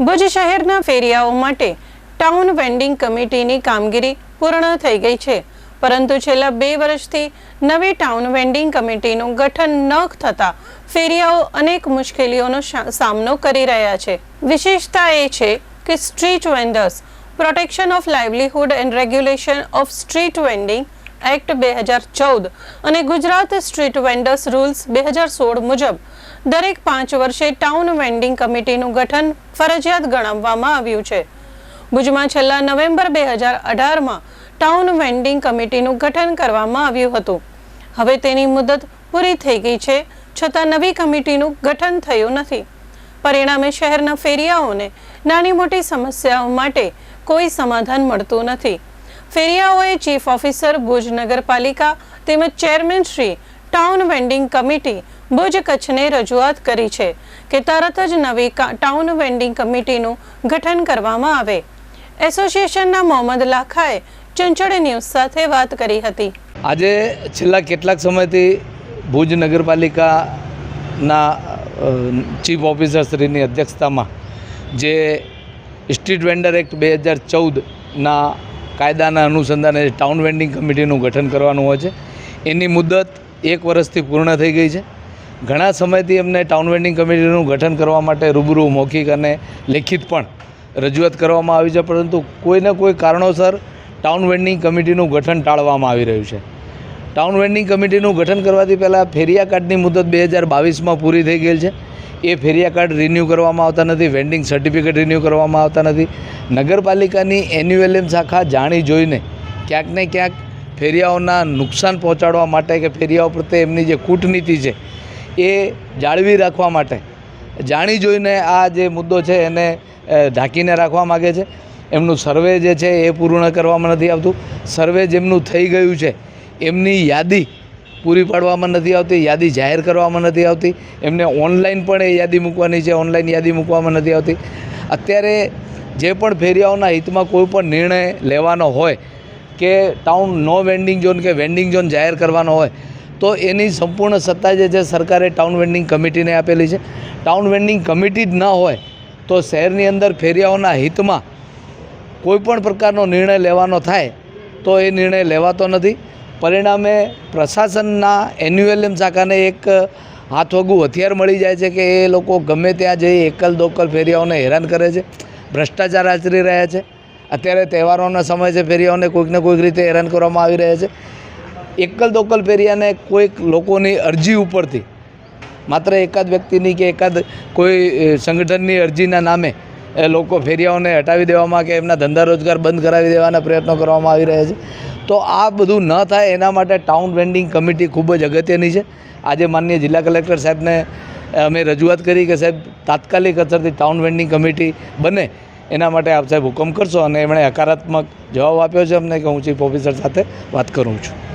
ભુજ શહેરના ફેરિયાઓ માટે town vending કમિટીની કામગીરી પૂર્ણ થઈ ગઈ છે. પરંતુ છેલ્લા બે વર્ષથી નવી ટાઉન વેન્ડિંગ કમિટીનું ગઠન ન થતાં ફેરિયાઓ અનેક મુશ્કેલીઓનો સામનો કરી રહ્યા છે. વિશેષતા એ છે કે street vendors protection of livelihood and regulation of street vending act બે હજાર ચૌદ અને ગુજરાત સ્ટ્રીટ વેન્ડર્સ રૂલ્સ બે હજાર સોળ મુજબ દરેક પાંચ વર્ષે ટાઉન વેન્ડિંગ કમિટીનું ગઠન ફરજિયાત ગણાવવામાં આવ્યું છે. ભુજમાં છેલ્લા નવેમ્બર બે હજાર અઢારમાં ટાઉન વેન્ડિંગ કમિટીનું ગઠન કરવામાં આવ્યું હતું. હવે તેની મુદત પૂરી થઈ ગઈ છે, છતાં નવી કમિટીનું ગઠન થયું નથી. પરિણામે શહેરના ફેરિયાઓને નાની મોટી સમસ્યાઓ માટે કોઈ સમાધાન મળતું નથી. ફેરિયાઓએ ચીફ ઓફિસર ભુજ નગરપાલિકા તેમજ chairman Shri town vending committee Bhuj કચ્છને રજૂઆત કરી છે કે તરત જ નવી ટાઉન વેન્ડિંગ કમિટીનું ગઠન કરવામાં આવે. એસોસિએશનના મોહમ્મદ લાખાએ ચંચળ ન્યૂઝ સાથે વાત કરી હતી. આજે છેલ્લા કેટલાક સમયથી ભુજ નગરપાલિકાના ચીફ ઓફિસર શ્રીની અધ્યક્ષતામાં જે સ્ટ્રીટ વેન્ડર એક્ટ બે હજાર ચૌદના કાયદાના અનુસંધાને ટાઉન વેન્ડિંગ કમિટીનું ગઠન કરવાનું હોય છે. એની મુદત એક વર્ષથી પૂર્ણ થઈ ગઈ છે. ઘણા સમયથી એમને ટાઉન વેન્ડિંગ કમિટીનું ગઠન કરવા માટે રૂબરૂ મૌખિક અને લેખિત પણ રજૂઆત કરવામાં આવી છે, પરંતુ કોઈને કોઈ કારણોસર ટાઉન વેન્ડિંગ કમિટીનું ગઠન ટાળવામાં આવી રહ્યું છે. ટાઉન વેન્ડિંગ કમિટીનું ગઠન કરવાથી પહેલાં ફેરિયા કાર્ડની મુદત બે હજાર બાવીસમાં પૂરી થઈ ગયેલ છે. એ ફેરિયા કાર્ડ રિન્યૂ કરવામાં આવતા નથી વેન્ડિંગ સર્ટિફિકેટ રિન્યૂ કરવામાં આવતા નથી. નગરપાલિકાની એન્યુએલએમ શાખા જાણી જોઈને ક્યાંક ને ક્યાંક ફેરિયાઓના નુકસાન પહોંચાડવા માટે કે ફેરિયાઓ પ્રત્યે એમની જે કૂટનીતિ છે એ જાળવી રાખવા માટે. જાણી જોઈને આ જે મુદ્દો છે એને ઢાંકીને રાખવા માગે છે. એમનું સર્વે જે છે એ પૂર્ણ કરવામાં નથી આવતું. સર્વે જેમનું થઈ ગયું છે, એમની યાદી પૂરી પાડવામાં નથી આવતી, યાદી જાહેર કરવામાં નથી આવતી. એમને ઓનલાઈન પણ એ યાદી મૂકવાની છે, ઓનલાઈન યાદી મૂકવામાં નથી આવતી. અત્યારે જે પણ ફેરિયાઓના હિતમાં કોઈ પણ નિર્ણય લેવાનો હોય, કે ટાઉન નો વેન્ડિંગ ઝોન કે વેન્ડિંગ ઝોન જાહેર કરવાનો હોય તો એની સંપૂર્ણ સત્તા જે છે સરકારે ટાઉન વેન્ડિંગ કમિટીને આપેલી છે. ટાઉન વેન્ડિંગ કમિટી જ ન હોય તો શહેરની અંદર ફેરિયાઓના હિતમાં કોઈપણ પ્રકારનો નિર્ણય લેવાનો થાય તો એ નિર્ણય લેવાતો નથી. પરિણામે પ્રશાસનના એન્યુએલએમ શાખાને એક હાથવગું હથિયાર મળી જાય છે કે એ લોકો ગમે ત્યાં જઈ એકલ દોકલ ફેરિયાઓને હેરાન કરે છે, ભ્રષ્ટાચાર આચરી રહ્યા છે. અત્યારે તહેવારોનો સમય છે, ફેરિયાઓને કોઈકને કોઈક રીતે હેરાન કરવામાં આવી રહ્યા છે. એકલ દોકલ ફેરિયાને કોઈક લોકોની અરજી ઉપરથી. માત્ર એકાદ વ્યક્તિની કે એકાદ કોઈ સંગઠનની અરજીના નામે એ લોકો ફેરિયાઓને હટાવી દેવામાં કે એમના ધંધા રોજગાર બંધ કરાવી દેવાના પ્રયત્નો કરવામાં આવી રહ્યા છે. તો આ બધું ન થાય એના માટે ટાઉન વેન્ડિંગ કમિટી ખૂબ જ અગત્યની છે. આજે માનનીય જિલ્લા કલેક્ટર સાહેબને અમે રજૂઆત કરી કે સાહેબ, તાત્કાલિક અસરથી ટાઉન વેન્ડિંગ કમિટી બને. એના માટે આપ સાહેબ હુકમ કરશો અને એમણે હકારાત્મક જવાબ આપ્યો છે અમને કે હું ચીફ ઓફિસર સાથે વાત કરું છું.